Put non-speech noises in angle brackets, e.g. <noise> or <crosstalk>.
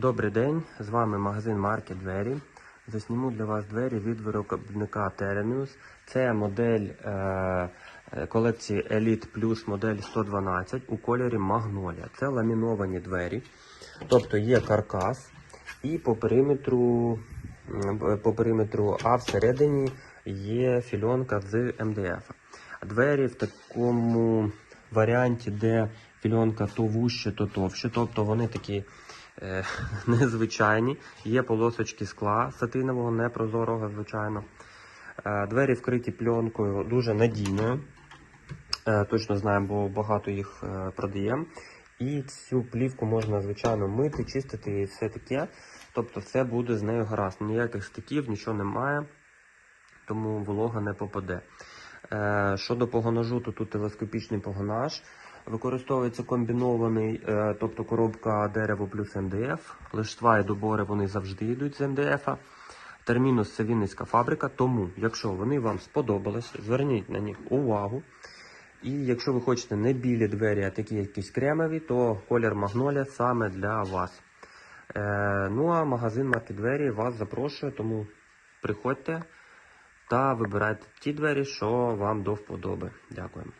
Добрий день, з вами магазин Марки Двері. Засніму для вас двері від виробника Terminus. Це модель е, е, колекції Elite Plus модель 112 у кольорі Magnolia. Це ламіновані двері, тобто є каркас і по периметру, по периметру а всередині є фільонка з МДФ. Двері в такому варіанті, де фільонка то вужче, то товще, тобто вони такі е, <laughs> незвичайні. Є полосочки скла сатинового, непрозорого, звичайно. Е, двері вкриті пленкою дуже надійною. Е, точно знаємо, бо багато їх продаємо. І цю плівку можна, звичайно, мити, чистити і все таке. Тобто все буде з нею гаразд. Ніяких стиків, нічого немає, тому волога не попаде. Щодо погонажу, то тут телескопічний погонаж. Використовується комбінований, е, тобто коробка дерево плюс МДФ. Лиштва і добори вони завжди йдуть з МДФ. Термінус це Вінницька фабрика. Тому, якщо вони вам сподобались, зверніть на них увагу. І якщо ви хочете не білі двері, а такі якісь кремові, то колір магнолія саме для вас. Е, ну а магазин Марки Двері вас запрошує, тому приходьте та вибирайте ті двері, що вам до вподоби. Дякуємо.